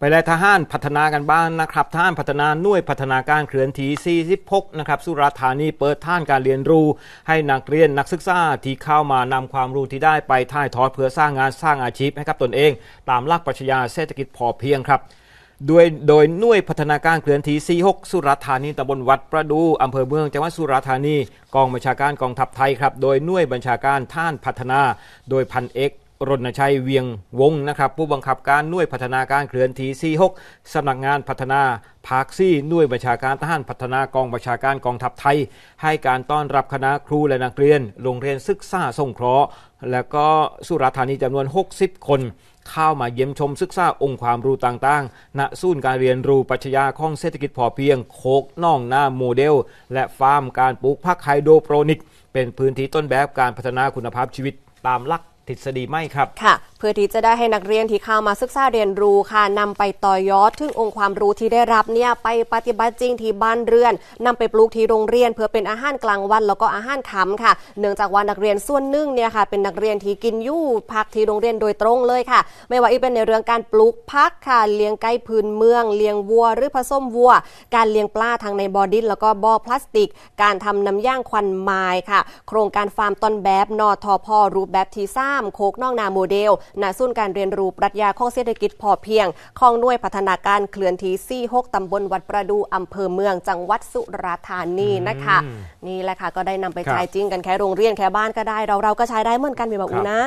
ไปแลทหารพัฒนากันบ้างนะครับทหารพัฒนาหน่วยพัฒนาการเคลื่อนที่ 46 นะครับ สุราษฎร์ธานีเปิดท่านการเรียนรู้ ให้นักเรียนนักศึกษาที่เข้ามานำความรู้ที่ได้ไปถ่ายทอดเพื่อสร้างงานสร้างอาชีพให้กับตนเอง ตามหลักปรัชญาเศรษฐกิจพอเพียงครับโดยโดยหน่วยพัฒนาการเคลื่อนที่ 46 สุราษฎร์ธานีตำบลวัดประดูอำเภอเมืองจังหวัดสุราษฎร์ธานี กองบัญชาการกองทัพไทยครับ โดยหน่วยบัญชาการท่านพัฒนา โดยพันเอก รณชัยเวียงวงนะครับผู้บังคับการหน่วยพัฒนาการเคลื่อนที่ 46สำนักงานพัฒนาภาคซี่หน่วยบัญชาการทหารพัฒนากองบัญชาการกองทัพไทย ให้การต้อนรับคณะครูและนักเรียน โรงเรียนศึกษาสงเคราะห์ และก็สุราธานีจำนวน 60 คนเข้ามาเยี่ยมชมศึกษาองค์ความรู้ต่างๆ ณ ศูนย์การเรียนรู้ปัชญาของเศรษฐกิจพอเพียง โคกน่องหน้าโมเดล และฟาร์มการปลูกผักไฮโดรโปรนิก เป็นพื้นที่ต้นแบบการพัฒนาคุณภาพชีวิตตามหลัก ทฤษฎีไม่ครับ ค่ะเพื่อที่จะได้ให้นักเรียนที่เข้ามาศึกษาเรียนรู้ค่ะนำไปต่อยอดถึงองค์ความรู้ที่ได้รับเนี่ยไปปฏิบัติจริงที่บ้านเรือนนำไปปลูกที่โรงเรียน เพื่อเป็นอาหารกลางวันแล้วก็อาหารค่ำค่ะ เนื่องจากว่านักเรียนส่วนหนึ่งเนี่ยค่ะเป็นนักเรียนที่กินยู่พักที่โรงเรียนโดยตรงเลยค่ะ ไม่ว่าอีเป็นในเรื่องการปลูกพักค่ะเลี้ยงไก่พื้นเมือง เลี้ยงวัว หรือผสมวัว การเลี้ยงปลาทางในบ่อดินแล้วก็บ่อพลาสติก การทำน้ำย่างควันไม้ค่ะ โครงการฟาร์มต้นแบบนอทอพอรูปแบบทีซ้ำโคกนอกนาโมเดลณศูนย์การเรียนรู้ปรัชญาของเศรษฐกิจพอเพียงของหน่วยพัฒนาการเคลื่อนที่ 46 ตำบลวัดประดูอำเภอเมืองจังหวัดสุราษฎร์ธานีนะคะ นี่แหละค่ะก็ได้นำไปครับใช้จริงกันแค่โรงเรียนแค่บ้านก็ได้เราเราก็ใช้ได้เหมือนกันมีแบบอูนะ